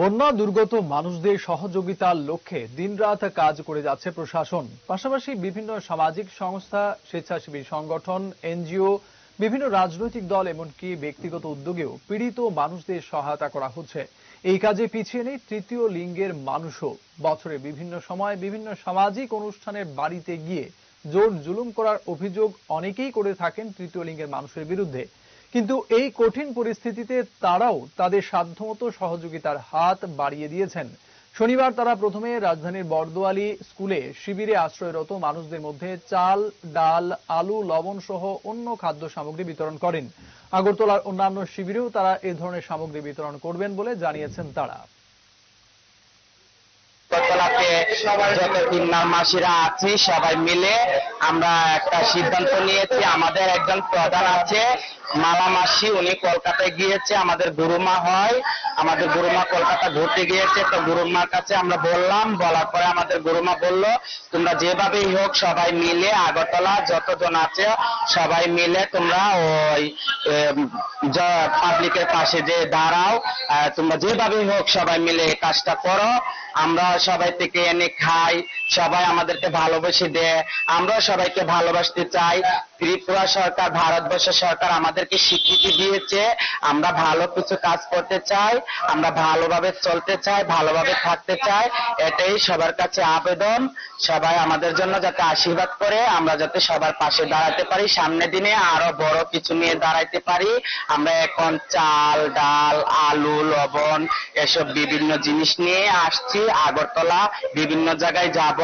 বন্যা, দুর্গত মানুষদের সহযোগিতার লক্ষ্যে দিনরাত কাজ করে যাচ্ছে প্রশাসন। পাশাপাশি বিভিন্ন সামাজিক সংস্থা, স্বেচ্ছাসেবী সংগঠন, এনজিও, বিভিন্ন রাজনৈতিক দল এমনকি ব্যক্তিগত উদ্যোগেও পীড়িত মানুষদের সহায়তা করা হচ্ছে। এই কাজে পিছিয়ে নেই তৃতীয় লিঙ্গের মানুষও। বছরে বিভিন্ন সময় বিভিন্ন সামাজিক অনুষ্ঠানের বাড়িতে গিয়ে জোর জুলুম করার অভিযোগ অনেকেই করে থাকেন তৃতীয় লিঙ্গের মানুষের বিরুদ্ধে। কিন্তু এই কঠিন পরিস্থিতিতে তারাও তাদের সাধ্যমতো সহযোগিতার হাত বাড়িয়ে দিয়েছেন। শনিবার তারা প্রথমে রাজধানীর বর্দোয়ালি স্কুলে শিবিরে আশ্রয়রত মানুষদের মধ্যে চাল, ডাল, আলু, লবণ সহ অন্য খাদ্য সামগ্রী বিতরণ করেন। আগরতলার অন্যান্য শিবিরেও তারা এ ধরনের সামগ্রী বিতরণ করবেন বলে জানিয়েছেন তারা। যত কিন্নার মাসিরা আছি, সবাই মিলে আমরা একটা সিদ্ধান্ত নিয়েছি। আমাদের একজন প্রধান আছে মালা মাসি, উনি কলকাতায় গিয়েছে, আমাদের গুরুমা হয়। আমাদের গুরুমা কলকাতা ঘুরতে গিয়েছে, তো গুরুমার কাছে আমরা বললাম, বলার পরে আমাদের গুরুমা বলল, তোমরা যেভাবেই হোক সবাই মিলে আগরতলা, যতজন আছে সবাই মিলে তোমরা ওই পাবলিকের পাশে যে দাঁড়াও তোমরা যেভাবেই হোক সবাই মিলে এই কাজটা করো। আমরা সবাই থেকে এনে খাই, সবাই আমাদেরকে ভালোবেসে দেয় আমরা সবাইকে ভালোবাসতে চাই। ত্রিপুরা সরকার, ভারতবর্ষ সরকার আমাদেরকে স্বীকৃতি দিয়েছে। আমরা ভালো কিছু কাজ করতে চাই, আমরা ভালোভাবে চলতে চাই, ভালোভাবে থাকতে চাই। এটাই সবার কাছে আবেদন। সবাই আমাদের জন্য যাতে আশীর্বাদ করে, আমরা যাতে সবার পাশে দাঁড়াতে পারি সামনের দিনে আরও বড় কিছু নিয়ে দাঁড়াইতে পারি। আমরা এখন চাল, ডাল, আলু, লবণ, এসব বিভিন্ন জিনিস নিয়ে আসছি। আগরতলা, বিভিন্ন জায়গায় যাব